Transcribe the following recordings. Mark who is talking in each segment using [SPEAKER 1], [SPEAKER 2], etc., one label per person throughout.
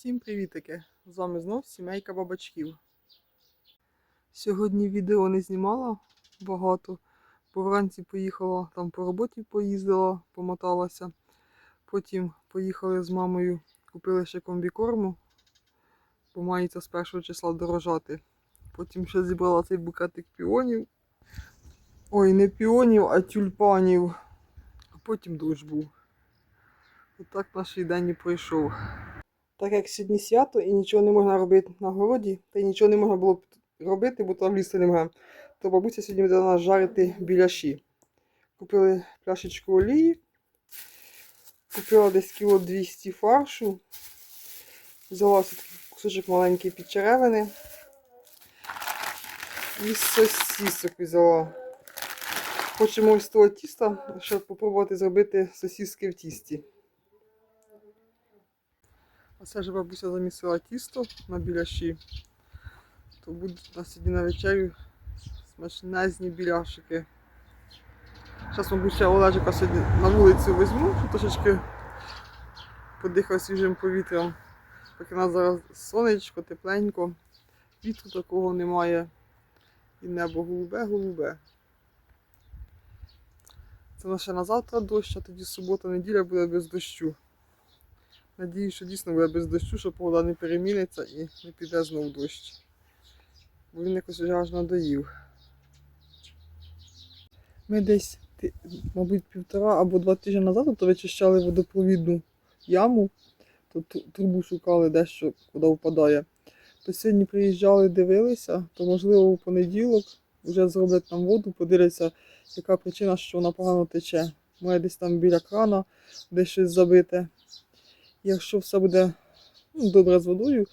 [SPEAKER 1] Всім привітики! З вами знов сімейка бабачків. Сьогодні відео не знімала багато, бо вранці поїхала там по роботі поїздила, помоталася. Потім поїхали з мамою, купили ще комбікорму, бо мається з першого числа дорожати. Потім ще зібрала цей букетик піонів. Ой, не піонів, а тюльпанів. А потім дощ був. Отак наш день і пройшов. Так як сьогодні свято і нічого не можна робити на городі, та й нічого не можна було робити, бо там лізти не можна, то бабуся сьогодні буде нас жарити біляші. Купили пляшечку олії, купила десь кіло 200 фаршу, взяла все-таки кусочок маленький під черевини і сосісок взяла. Хочемо з того тіста, щоб спробувати зробити сосіски в тісті. Оце ж бабуся замісила тісто на біляші. То будуть у нас сьогодні на вечерю смачнезні біляшики. Зараз, мабуть, ще Олежика сьогодні на вулицю візьму, трошечки подихав свіжим повітрям. Поки у нас зараз сонечко, тепленько, вітру такого немає. І небо голубе-голубе. Це лише на завтра дощ, а тоді субота-неділя буде без дощу. Надіюсь, що дійсно буде без дощу, що погода не переміниться і не піде знов дощ. Бо він якось вже аж надоїв. Ми десь, мабуть, півтора або два тижні назад то вичищали водопровідну яму, то трубу шукали дещо, куди впадає. То сьогодні приїжджали, дивилися, то можливо в понеділок вже зроблять нам воду, подивляться, яка причина, що вона погано тече. Має десь там біля крана, десь щось забите. Якщо все буде ну, добре з водою,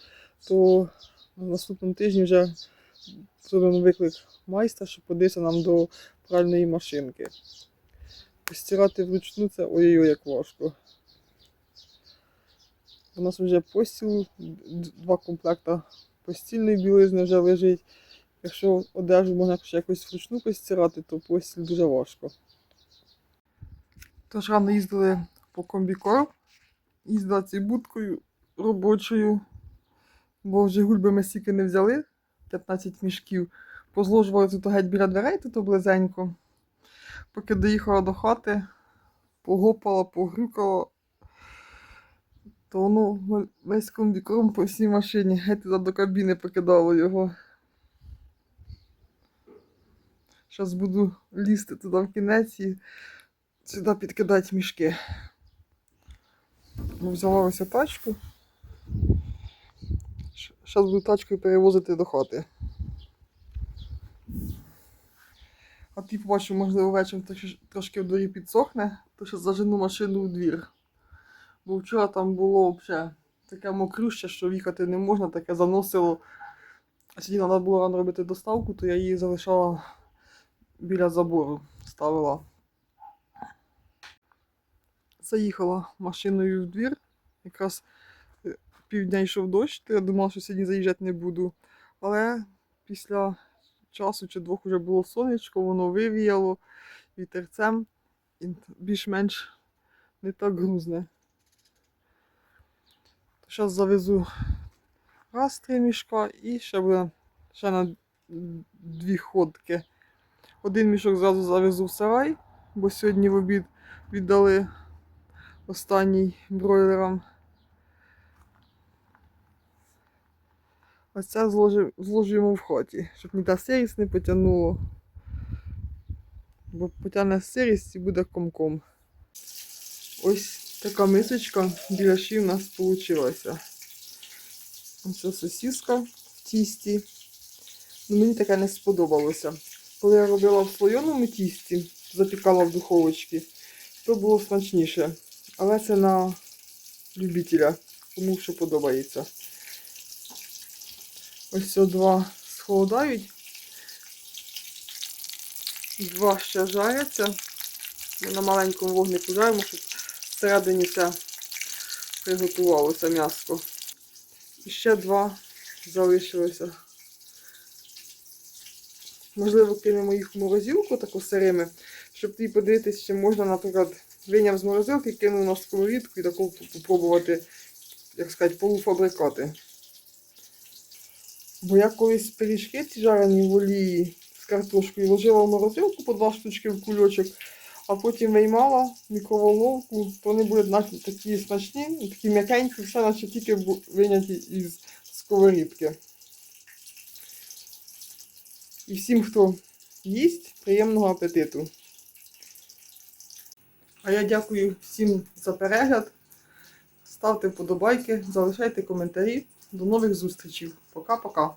[SPEAKER 1] то на наступному тижні вже зробимо виклик майстра, щоб подивитися нам до пральної машинки. Постирати вручну це ой-ой, як важко. У нас вже постіл, два комплекта постільної білизни вже лежить. Якщо одежу можна якось вручну постирати, то постіль дуже важко. Тож рано їздили по комбікорм їздила цією будкою робочою, бо вже гульби ми стільки не взяли, 15 мішків. Позложували тут геть біля дверей, тут близенько. Поки доїхала до хати, погопала, погрюкала, то воно весь комбікром по всій машині, геть до кабіни покидало його. Зараз буду лізти туди в кінець і сюди підкидати мішки. Ну, взяла ось тачку. Зараз буду тачкою перевозити до хати. А ти побачив, можливо, вечором трошки- в дворі підсохне, то що зажену машину у двір. Бо вчора там було взагалі таке мокрюще, що в'їхати не можна, таке заносило. А сьогодні треба було рано робити доставку, то я її залишала біля забору, ставила. Заїхала машиною в двір. Якраз е, півдня йшов дощ, то я думала, що сьогодні заїжджати не буду. Але після часу чи двох вже було сонечко, воно вивіяло вітерцем і більш-менш не так грузне. Зараз завезу раз три мішка і ще буде ще на дві ходки. Один мішок зразу завезу в сарай, бо сьогодні в обід віддали останній бройлерам. Ось це зложи- зложуємо в хаті, щоб ніде сирість не потягнуло. Бо потягне сирість і буде комком. Ось така мисочка біляші в нас вийшла. Ось сосиска в тісті. Ну, мені таке не сподобалося. Коли я робила в слоєному тісті, запікала в духовочці, то було смачніше. Але це на любителя, кому що подобається. Ось це два схолодають. Два ще жаряться. Ми на маленькому вогнику жаримо, щоб всередині все приготувалося м'ясо. І ще два залишилося. Можливо, кинемо їх в морозилку таку сирими, щоб тоді подивитися, чи можна, наприклад, виняв з морозилки, кинув на сковорідку і таку попробувати як сказати, полуфабрикати. Бо я колись пиріжки ці жарені в олії з картошкою ложила в морозилку по два штучки в кульочок, а потім виймала мікроволновку, то вони були наче такі смачні, такі м'якенькі, все наче тільки виняті із сковорідки. І всім, хто їсть, приємного апетиту. А я дякую всім за перегляд. Ставте вподобайки, залишайте коментарі. До нових зустрічей. Пока-пока.